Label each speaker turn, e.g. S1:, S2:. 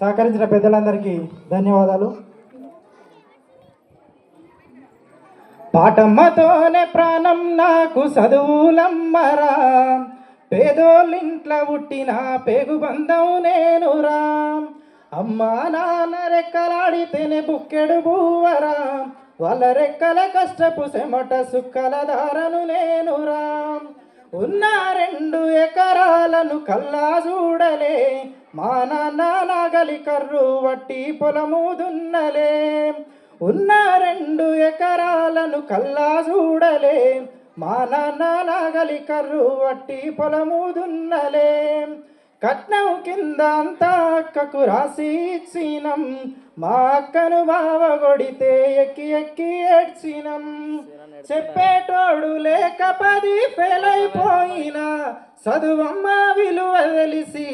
S1: సహకరించిన పెద్దలందరికీ ధన్యవాదాలు. పాటమ్మతోనే ప్రాణం నాకు చదువులమ్మరా పేదోళ్ళింట్ల పుట్టిన పేగు బంధం నేనురా. అమ్మా నాన్న రెక్కలాడితేనే బుక్కెడు బూవరా వాళ్ళ రెక్కల కష్టపు సెమట సుక్కల దారను నేనురా. ఉన్న రెండు ఎకరాలను కల్లా చూడలే మా నాన్న నాగలి కర్రు వట్టి పొలము దున్నలే. ఉన్న రెండు ఎకరాలను కల్లా చూడలే మా నాన్న నాగలి కర్రు వట్టి పొలము దున్నలే. కట్నం కింద అంతా అక్కకు రాసి ఇచ్చినం. మా అక్కను బావ కొడితే ఎక్కి ఎక్కి ఏడ్చినం. చెప్పేటోడు లేక పది ఫెయిల్ అయిపోయినా చదువమ్మ విలువ తెలిసి